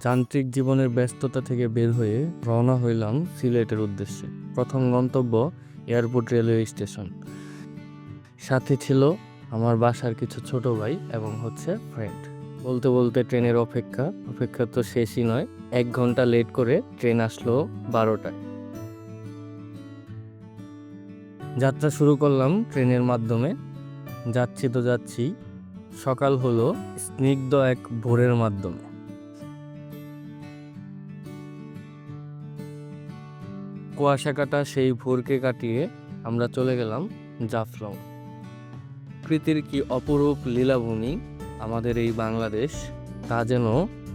যান্ত্রিক জীবনের ব্যস্ততা থেকে বের হয়ে রওনা হইলাম সিলেটের উদ্দেশ্যে। প্রথম গন্তব্য এয়ারপোর্ট রেলওয়ে স্টেশন। সাথে ছিল আমার বাসার কিছু ছোট ভাই এবং হচ্ছে ফ্রেন্ড বলতে বলতে ট্রেনের অপেক্ষা। অপেক্ষা তো শেষই নয়, এক ঘণ্টা লেট করে ট্রেন আসলো বারোটায়। যাত্রা শুরু করলাম ট্রেনের মাধ্যমে। যাচ্ছি তো যাচ্ছি। সকাল হলো স্নিগ্ধ এক ভোরের মাধ্যমে। কুয়াশা কাটা সেই ভোরকে কাটিয়ে আমরা চলে গেলাম জাফলং। প্রকৃতির কি অপরূপ লীলাভূমি আমাদের এই বাংলাদেশ, তা যেন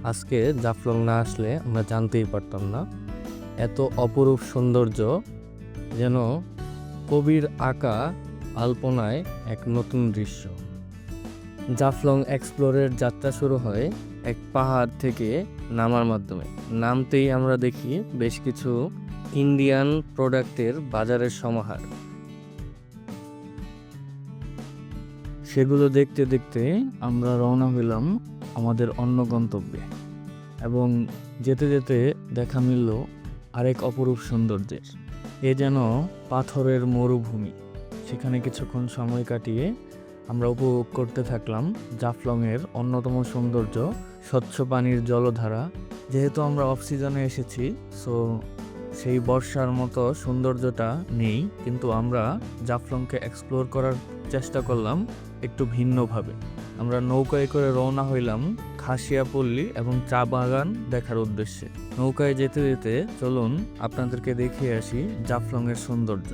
আজকে জাফলং না আসলে আমরা জানতেই পারতাম না। এত অপরূপ সৌন্দর্য যেন কবির আঁকা আলপনায় এক নতুন দৃশ্য। জাফলং এক্সপ্লোরের যাত্রা শুরু হয় এক পাহাড় থেকে নামার মাধ্যমে। নামতেই আমরা দেখি বেশ কিছু ইন্ডিয়ান প্রোডাক্টের বাজারের সমাহার। সেগুলো দেখতে দেখতে আমরা রওনা হইলাম আমাদের অন্য গন্তব্যে এবং যেতে যেতে দেখা মিলল আরেক অপরূপ সৌন্দর্যের। এ যেন পাথরের মরুভূমি। সেখানে কিছুক্ষণ সময় কাটিয়ে আমরা উপভোগ করতে থাকলাম জাফলংয়ের অন্যতম সৌন্দর্য স্বচ্ছ পানির জলধারা। যেহেতু আমরা অফ সিজনে এসেছি সো সেই বর্ষার মতো সৌন্দর্যটা নেই, কিন্তু আমরা জাফলংকে এক্সপ্লোর করার চেষ্টা করলাম একটু ভিন্নভাবে। আমরা নৌকায় করে রওনা হইলাম খাসিয়াপল্লী এবং চা বাগান দেখার উদ্দেশ্যে। নৌকায় যেতে যেতে চলুন আপনাদেরকে দেখিয়ে আসি জাফলংয়ের সৌন্দর্য।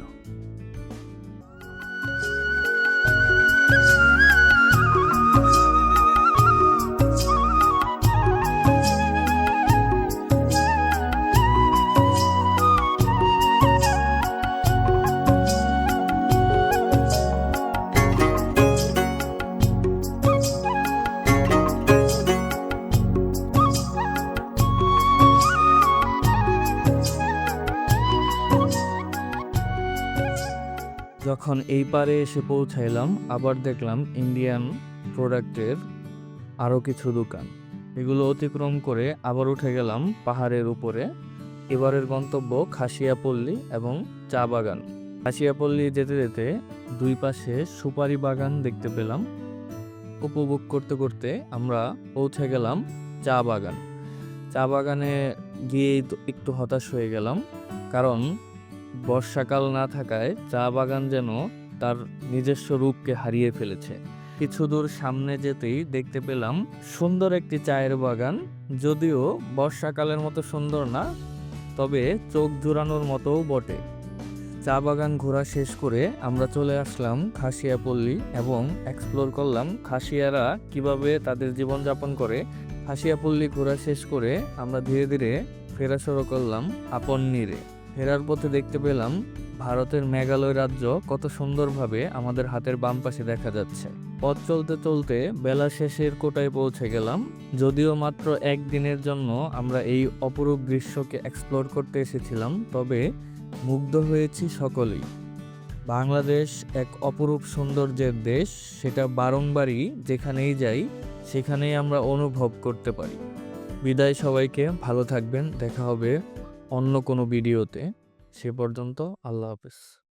যখন এই পারে এসে পৌঁছাইলাম, আবার দেখলাম ইন্ডিয়ান প্রোডাক্টের আরও কিছু দোকান। এগুলো অতিক্রম করে আবার উঠে গেলাম পাহাড়ের উপরে। এবারের গন্তব্য খাসিয়াপল্লী এবং চা বাগান। খাসিয়াপল্লী যেতে যেতে দুই পাশে সুপারি বাগান দেখতে পেলাম। উপভোগ করতে করতে আমরা পৌঁছে গেলাম চা বাগান। চা বাগানে গিয়েই একটু হতাশ হয়ে গেলাম, কারণ বর্ষাকাল না থাকায় চা বাগান যেন তার নিজস্ব রূপকে হারিয়ে ফেলেছে। কিছু দূর সামনে যেতেই দেখতে পেলাম সুন্দর একটি চায়ের বাগান। যদিও বর্ষাকালের মতো সুন্দর না, তবে চোখ জোড়ানোর মতোও বটে। চা বাগান ঘোরা শেষ করে আমরা চলে আসলাম খাসিয়াপল্লী এবং এক্সপ্লোর করলাম খাসিয়ারা কীভাবে তাদের জীবনযাপন করে। খাসিয়াপল্লী ঘোরা শেষ করে আমরা ধীরে ধীরে ফেরা শুরু করলাম আপন নীরে। ফেরার পথে দেখতে পেলাম ভারতের মেঘালয় রাজ্য কত সুন্দরভাবে আমাদের হাতের বাম পাশে দেখা যাচ্ছে। পথ চলতে চলতে বেলা শেষের কোটায় পৌঁছে গেলাম, যদিও মাত্র একদিনের জন্য আমরা এই অপরূপ দৃশ্যকে এক্সপ্লোর করতে এসেছিলাম, তবে মুগ্ধ হয়েছি সকলেই। বাংলাদেশ এক অপরূপ সৌন্দর্যের দেশ, সেটা বারংবারই যেখানেই যাই, সেখানেই আমরা অনুভব করতে পারি। বিদায় সবাইকে, ভালো থাকবেন, দেখা হবে অন্য কোনো ভিডিওতে সে পর্যন্ত আল্লাহ হাফেজ।